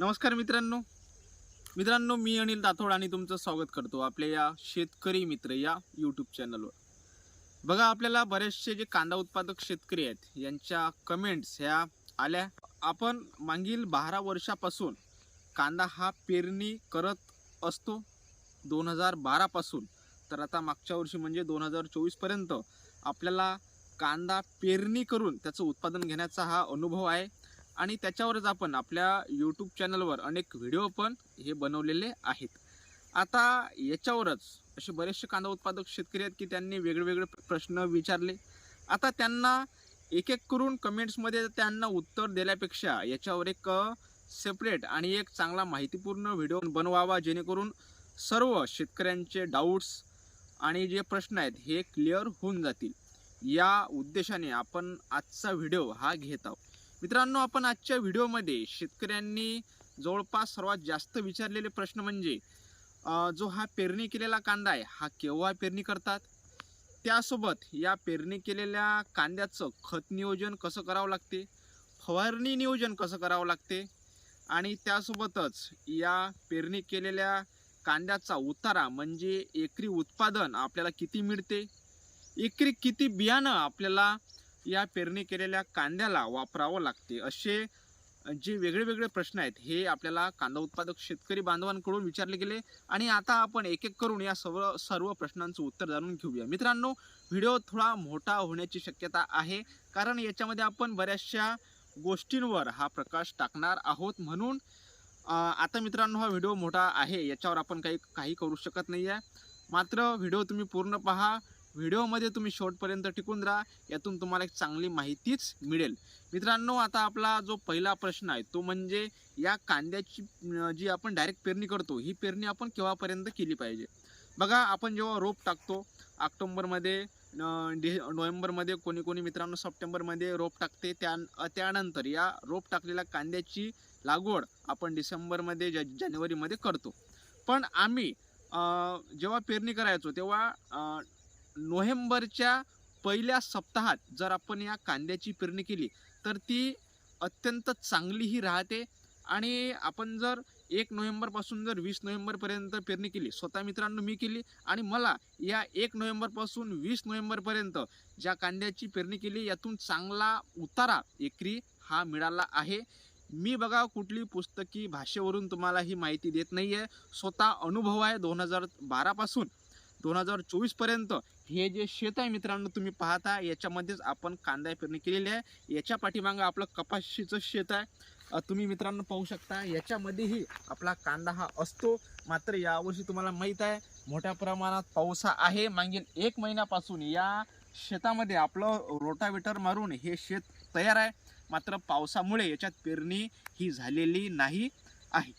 नमस्कार मित्रांनो. मित्रांनो मी अनिल दाथोड आणि तुमचं स्वागत करतो आपल्या या शेतकरी मित्र या यूट्यूब चॅनलवर बघा आपल्याला बरेचसे जे कांदा उत्पादक शेतकरी आहेत यांच्या कमेंट्स ह्या आल्या. आपण मागील बारा वर्षापासून कांदा हा पेरणी करत असतो दोन हजार बारापासून तर आता मागच्या वर्षी म्हणजे दोन हजार चोवीसपर्यंत आपल्याला कांदा पेरणी करून त्याचं उत्पादन घेण्याचा हा अनुभव आहे. आणि त्याच्यावरच आपण आपल्या यूट्यूब चॅनलवर अनेक व्हिडिओ पण हे बनवलेले आहेत. आता याच्यावरच असे बरेचसे कांदा उत्पादक शेतकरी आहेत की त्यांनी वेगवेगळे प्रश्न विचारले. आता त्यांना एक एक करून कमेंट्समध्ये त्यांना उत्तर दिल्यापेक्षा याच्यावर एक सेपरेट आणि एक चांगला माहितीपूर्ण व्हिडिओ बनवावा जेणेकरून सर्व शेतकऱ्यांचे डाऊट्स आणि जे प्रश्न आहेत हे क्लिअर होऊन जातील. या उद्देशाने आपण आजचा व्हिडिओ हा घेत आहोत. मित्रांनो आपण आजच्या व्हिडिओमध्ये शेतकऱ्यांनी जवळपास सर्वात जास्त विचारलेले प्रश्न म्हणजे जो हा पेरणी केलेला कांदा आहे हा केव्हा पेरणी करतात? त्यासोबत या पेरणी केलेल्या कांद्याचं खत नियोजन कसं करावं लागते? फवारणी नियोजन कसं करावं लागते? आणि त्यासोबतच या पेरणी केलेल्या कांद्याचा उतारा म्हणजे एकरी उत्पादन आपल्याला किती मिळते? एकरी किती बियाणं आपल्याला या पेरणी केलेल्या कांद्याला वापरावं लागते. असे जे वेगळे वेगळे प्रश्न आहेत हे आपल्याला कांदा उत्पादक शेतकरी बांधवांकडून विचारले गेले. आणि आता आपण एक एक करून या सर्व सर्व प्रश्नांचं उत्तर जाणून घेऊया. मित्रांनो व्हिडिओ थोडा मोठा होण्याची शक्यता आहे कारण याच्यामध्ये आपण बऱ्याचशा गोष्टींवर हा प्रकाश टाकणार आहोत. म्हणून आता मित्रांनो हा व्हिडिओ मोठा आहे याच्यावर आपण काही काही करू शकत नाही आहे मात्र व्हिडिओ तुम्ही पूर्ण पहा. व्हिडिओमध्ये तुम्ही शेवटपर्यंत टिकून राहा यातून तुम्हाला एक चांगली माहितीच मिळेल. मित्रांनो आता आपला जो पहिला प्रश्न आहे तो म्हणजे या कांद्याची जी आपण डायरेक्ट पेरणी करतो ही पेरणी आपण केव्हापर्यंत केली पाहिजे? बघा आपण जेव्हा रोप टाकतो ऑक्टोंबरमध्ये डि नोव्हेंबरमध्ये कोणी कोणी मित्रांनो सप्टेंबरमध्ये रोप टाकते त्या त्यानंतर या रोप टाकलेल्या कांद्याची लागवड आपण डिसेंबरमध्ये ज जानेवारीमध्ये करतो. पण आम्ही जेव्हा पेरणी करायचो तेव्हा नोव्हेंबरच्या पहिल्या सप्ताहात जर आपण या कांद्याची पेरणी केली तर ती अत्यंत चांगलीही राहते. आणि आपण जर एक नोव्हेंबरपासून जर वीस नोव्हेंबरपर्यंत पेरणी केली स्वतः मित्रांनो मी केली आणि मला या एक नोव्हेंबरपासून वीस नोव्हेंबरपर्यंत ज्या कांद्याची पेरणी केली यातून चांगला उतारा एकरी हा मिळाला आहे. मी बघा कुठली पुस्तकी भाषेवरून तुम्हाला ही माहिती देत नाही आहे स्वतः अनुभव आहे दोन हजार बारापासून. दोन हजार चोवीसपर्यंत हे जे शेत आहे मित्रांनो तुम्ही पाहता याच्यामध्येच आपण कांदा पेरणी केलेली आहे. याच्या पाठीमागं आपलं कपाशीचं शेत आहे. तुम्ही मित्रांनो पाहू शकता याच्यामध्येही आपला कांदा हा असतो. मात्र यावर्षी तुम्हाला माहीत आहे मोठ्या प्रमाणात पाऊस आहे. मागील एक महिन्यापासून या शेतामध्ये आपलं रोटावेटर मारून हे शेत तयार आहे. मात्र पावसामुळे याच्यात पेरणी ही झालेली नाही आहे.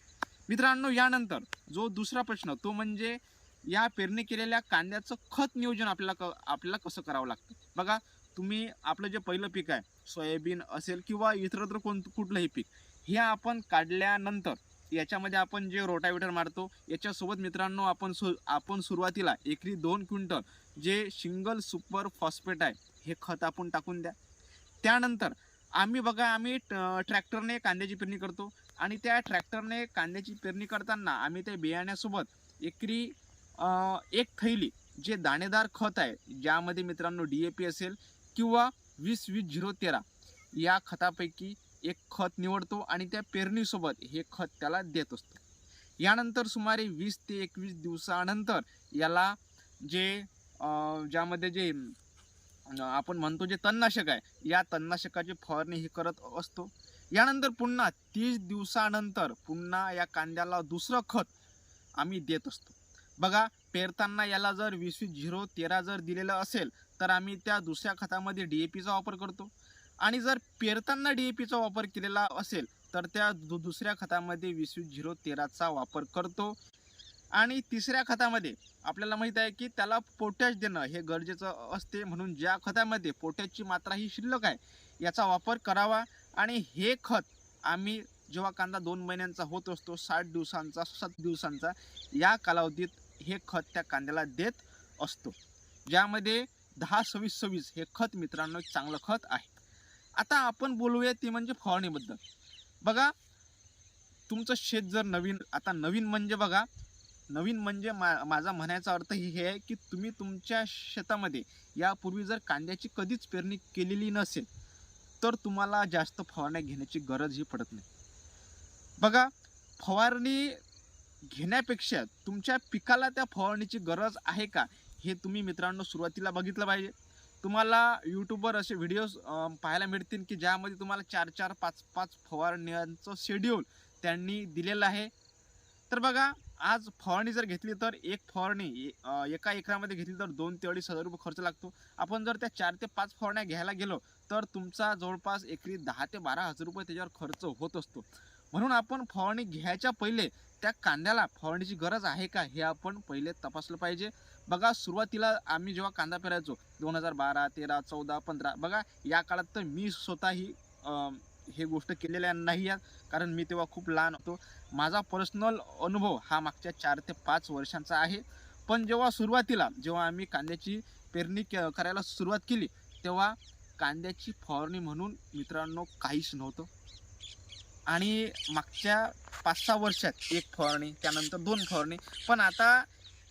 मित्रांनो यानंतर जो दुसरा प्रश्न तो म्हणजे या पेरणी केलेल्या कांद्याचं खत नियोजन आपल्याला क आपल्याला कसं करावं लागतं? बघा तुम्ही आपलं जे पहिलं पीक आहे सोयाबीन असेल किंवा इतरत्र कोण कुठलंही पीक हे आपण काढल्यानंतर याच्यामध्ये आपण जे रोटावेटर मारतो याच्यासोबत मित्रांनो आपण सु आपण सुरुवातीला एकरी दोन क्विंटल जे सिंगल सुपर फॉस्फेट आहे हे खत आपण टाकून द्या. त्यानंतर आम्ही बघा आम्ही ट- ट्रॅक्टरने कांद्याची पेरणी करतो आणि त्या ट्रॅक्टरने कांद्याची पेरणी करताना आम्ही त्या बियाण्यासोबत एकरी एक थैली जे दाणेदार खत आहे ज्यामध्ये मित्रांनो डी ए पी असेल किंवा वीस वीस झिरो तेरा या खतापैकी एक खत निवडतो आणि त्या पेरणीसोबत हे खत त्याला देत असतो. यानंतर सुमारे वीस ते एकवीस दिवसानंतर याला जे ज्यामध्ये जे आपण म्हणतो जे तणनाशक आहे या तणनाशकाची फवारणी हे करत असतो. यानंतर पुन्हा तीस दिवसानंतर पुन्हा या कांद्याला दुसरं खत आम्ही देत असतो. बघा पेरताना याला जर वीस वीस झिरो तेरा जर दिलेलं असेल तर आम्ही त्या दुसऱ्या खतामध्ये डी ए पीचा वापर करतो. आणि जर पेरताना डी ए पीचा वापर केलेला असेल तर त्या दु दुसऱ्या खतामध्ये वीस वीस झिरो तेराचा वापर करतो. आणि तिसऱ्या खतामध्ये आपल्याला माहीत आहे की त्याला पोटॅश देणं हे गरजेचं असते. म्हणून ज्या खतामध्ये पोटॅशची मात्रा ही शिल्लक आहे याचा वापर करावा. आणि हे खत आम्ही जेव्हा कांदा दोन महिन्यांचा होत असतो साठ दिवसांचा सात दिवसांचा या कालावधीत हे खत त्या कांद्याला देत असतो. ज्यामध्ये दहा सव्वीस सव्वीस हे खत मित्रांनो एक चांगलं खत आहे. आता आपण बोलूया ते म्हणजे फवारणीबद्दल. बघा तुमचं शेत जर नवीन आता नवीन म्हणजे बघा नवीन म्हणजे मा माझा म्हणायचा अर्थ ही हे आहे की तुम्ही तुमच्या शेतामध्ये यापूर्वी जर कांद्याची कधीच पेरणी केलेली नसेल तर तुम्हाला जास्त फवारण्या घेण्याची गरजही पडत नाही. बघा फवारणी घेण्यापेक्षा तुमच्या पिकाला त्या फवारणीची गरज आहे का? हे तुम्ही मित्रांनो सुरुवातीला बघितलं पाहिजे. तुम्हाला यूट्यूबवर असे व्हिडिओज पाहायला मिळतील की ज्यामध्ये तुम्हाला चार चार पाच पाच फवारण्यांचं शेड्यूल त्यांनी दिलेलं आहे. तर बघा आज फवारणी जर घेतली तर एक फवारणी ए- एका एकरामध्ये घेतली तर दोन ते अडीच हजार रुपये खर्च लागतो. आपण जर त्या चार ते पाच फवारण्या घ्यायला गेलो तर तुमचा जवळपास एकरी दहा ते बारा हजार रुपये त्याच्यावर खर्च होत असतो. म्हणून आपण फवारणी घ्यायच्या पहिले त्या कांद्याला फवारणीची गरज आहे का हे आपण पहिले तपासलं पाहिजे. बघा सुरुवातीला आम्ही जेव्हा कांदा पेरायचो दोन हजार बारा तेरा चौदा पंधरा बघा या काळात तर मी स्वतःही हे गोष्ट केलेल्या नाही आहेत कारण मी तेव्हा खूप लहान होतो. माझा पर्सनल अनुभव हा मागच्या चार ते पाच वर्षांचा आहे. पण जेव्हा सुरुवातीला जेव्हा आम्ही कांद्याची पेरणी करायला सुरुवात केली तेव्हा कांद्याची फवारणी म्हणून मित्रांनो काहीच नव्हतं. आणि मागच्या पाच सहा वर्षात एक फवारणी त्यानंतर दोन फवारणी. पण आता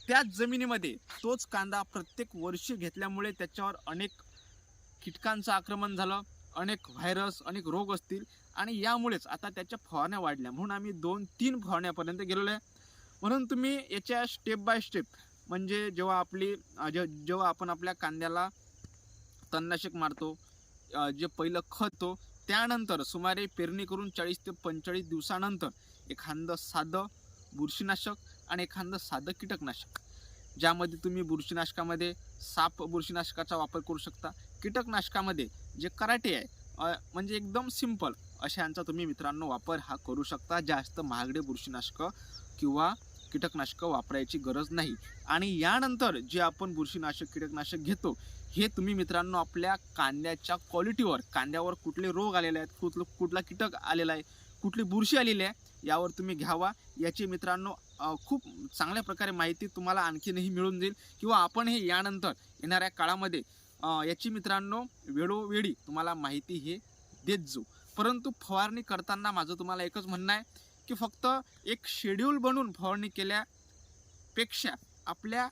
त्याच जमिनीमध्ये तोच कांदा प्रत्येक वर्षी घेतल्यामुळे त्याच्यावर अनेक कीटकांचं आक्रमण झालं अनेक व्हायरस अनेक रोग असतील. आणि यामुळेच आता त्याच्या फवारण्या वाढल्या. म्हणून आम्ही दोन तीन फवारण्यापर्यंत गेलेलो आहे. म्हणून तुम्ही याच्या स्टेप बाय स्टेप म्हणजे जेव्हा आपली जे जेव्हा आपण आपल्या कांद्याला तणनाशक मारतो जे पहिलं खतो त्यानंतर सुमारे पेरणी करून चाळीस ते पंचेचाळीस दिवसानंतर एखादं साधं बुरशीनाशक आणि एखादं साधं कीटकनाशक ज्यामध्ये तुम्ही बुरशीनाशकामध्ये साप बुरशीनाशकाचा वापर करू शकता. कीटकनाशकामध्ये जे कराटे आहे म्हणजे एकदम सिंपल अशांचा तुम्ही मित्रांनो वापर हा करू शकता. जास्त महागडे बुरशीनाशकं किंवा कीटकनाशकं वापरायची गरज नाही. आणि यानंतर जे आपण बुरशीनाशक कीटकनाशक घेतो हे तुम्ही मित्रांनो आपल्या कांद्याच्या क्वालिटीवर कांद्यावर कुठले रोग आलेले आहेत कुठलं कुठला कीटक आलेला आहे कुठली बुरशी आलेली आहे यावर तुम्ही घ्यावा. याची मित्रांनो खूप चांगल्या प्रकारे माहिती तुम्हाला आणखीनही मिळून जाईल. किंवा आपण हे यानंतर येणाऱ्या काळामध्ये याची मित्रांनो वेळोवेळी तुम्हाला माहिती हे देत जाऊ. परंतु फवारणी करताना माझं तुम्हाला एकच म्हणणं आहे की फक्त एक शेड्यूल बनवून फवारणी केल्यापेक्षा आपल्या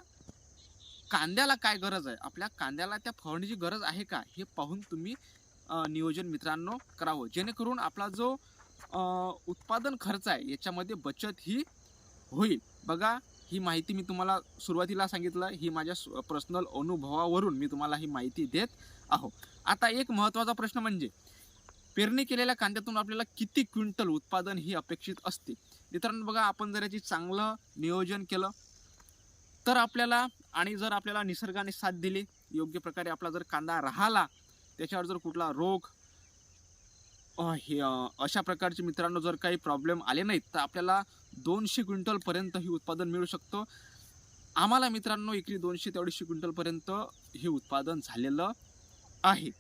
कांद्याला काय गरज आहे? आपल्या कांद्याला त्या फवारणीची गरज आहे का? हे पाहून तुम्ही नियोजन मित्रांनो करावं. जेणेकरून आपला जो उत्पादन खर्च आहे याच्यामध्ये बचत ही होईल. बघा ही माहिती मी तुम्हाला सुरुवातीला सांगितलं. ही माझ्या पर्सनल अनुभवावरून मी तुम्हाला ही माहिती देत आहो. आता एक महत्त्वाचा प्रश्न म्हणजे पेरणी केलेल्या कांद्यातून आपल्याला किती क्विंटल उत्पादन ही अपेक्षित असते? मित्रांनो बघा आपण जर याची चांगलं नियोजन केलं तर आपल्याला आणि जर आपल्याला निसर्गाने साथ दिली योग्य प्रकारे आपला जर कांदा राहिला त्याच्यावर जर कुठला रोग हे अशा प्रकारचे मित्रांनो जर काही प्रॉब्लेम आले नाहीत तर आपल्याला दोनशे क्विंटलपर्यंत ही उत्पादन मिळू शकतं. आम्हाला मित्रांनो इकडे दोनशे ते अडीचशे क्विंटलपर्यंत हे उत्पादन झालेलं आहे.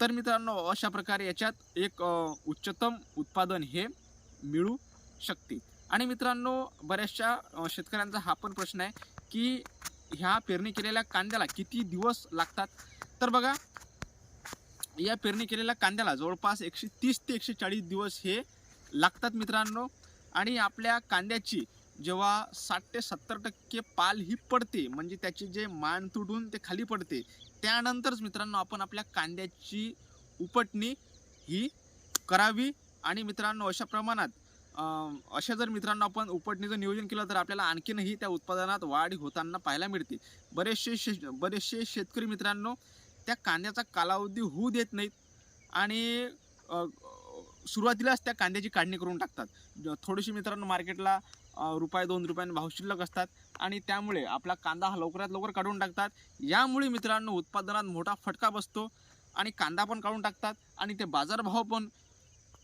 तर मित्रांनो अशा प्रकारे याच्यात एक उच्चतम उत्पादन हे मिळू शकते. आणि मित्रांनो बऱ्याचशा शेतकऱ्यांचा हा पण प्रश्न आहे की ह्या पेरणी केलेल्या कांद्याला किती दिवस लागतात? तर बघा या पेरणी केलेल्या कांद्याला जवळपास एकशे तीस ते एकशे चाळीस दिवस हे लागतात मित्रांनो. आणि आपल्या कांद्याची जेव्हा साठ ते सत्तर टक्के पाल ही पडते म्हणजे त्याचे जे मान तुटून ते खाली पडते त्यानंतरच मित्रांनो आपण आपल्या कांद्याची उपटणी ही करावी. आणि मित्रांनो अशा प्रमाणात अशा जर मित्रांनो आपण उपटणीचं नियोजन केलं तर आपल्याला आणखीनही त्या उत्पादनात वाढ होताना पाहायला मिळते. बरेचसे शे बरेचसे शेतकरी मित्रांनो त्या कांद्याचा कालावधी होऊ देत नाहीत आणि सुरुवातीलाच त्या कांद्याची काढणी करून टाकतात. ज- थोडीशी मित्रांनो मार्केटला रुपये दोन रुपयांनी भाव शिल्लक असतात. आणि त्यामुळे आपला कांदा हा लवकरात लवकर काढून टाकतात. यामुळे मित्रांनो उत्पादनात मोठा फटका बसतो आणि कांदा पण काढून टाकतात आणि ते बाजारभाव पण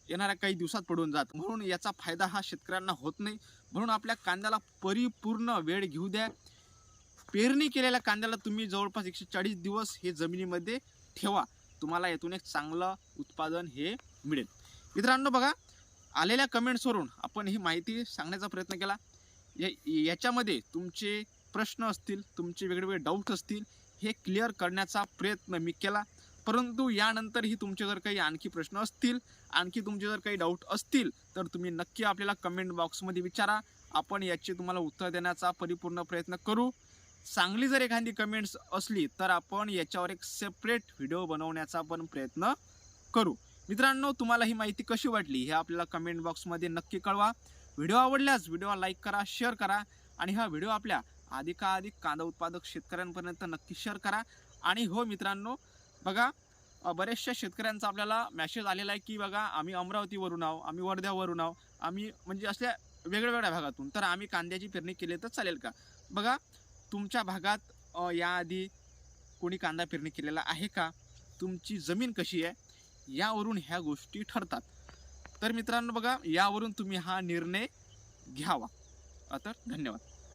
येणाऱ्या काही दिवसात पडून जात म्हणून याचा फायदा हा शेतकऱ्यांना होत नाही. म्हणून आपल्या कांद्याला परिपूर्ण वेळ घेऊ द्या. पेरणी केलेल्या कांद्याला तुम्ही जवळपास एकशे चाळीस दिवस हे जमिनीमध्ये ठेवा. तुम्हाला यातून एक चांगलं उत्पादन हे मिळेल. मित्रांनो बघा आलेल्या कमेंट्सवरून आपण ही माहिती सांगण्याचा प्रयत्न केला. या याच्यामध्ये तुमचे प्रश्न असतील तुमचे वेगवेगळे डाऊट असतील हे क्लिअर करण्याचा प्रयत्न मी केला. परंतु यानंतरही तुमचे जर काही आणखी प्रश्न असतील आणखी तुमचे जर काही डाऊट असतील तर तुम्ही नक्की आपल्याला कमेंट बॉक्समध्ये विचारा. आपण याचे तुम्हाला उत्तर देण्याचा परिपूर्ण प्रयत्न करू. चांगली जर एखादी कमेंट्स असली तर आपण याच्यावर एक सेपरेट व्हिडिओ बनवण्याचा पण प्रयत्न करू. मित्रांनो तुम्हाला ही माहिती कशी वाटली हे आपल्याला कमेंट बॉक्समध्ये नक्की कळवा. व्हिडिओ आवडल्यास व्हिडिओ लाईक करा शेअर करा आणि हा व्हिडिओ आपल्या अधिकाधिक कांदा उत्पादक शेतकऱ्यांपर्यंत नक्की शेअर करा. आणि हो मित्रांनो बघा बऱ्याचशा शेतकऱ्यांचा आपल्याला मॅसेज आलेला आहे की बघा आम्ही अमरावतीवरून आहो आम्ही वर्ध्यावरून आहो आम्ही म्हणजे असल्या वेगळ्या वेगळ्या भागातून तर आम्ही कांद्याची पेरणी केली तर चालेल का? बघा तुमच्या भागात याआधी कोणी कांदा पेरणी केलेला आहे का? तुमची जमीन कशी आहे? यावरून ह्या गोष्टी ठरतात. तर मित्रांनो बघा यावरून तुम्ही हा निर्णय घ्यावा. तर धन्यवाद.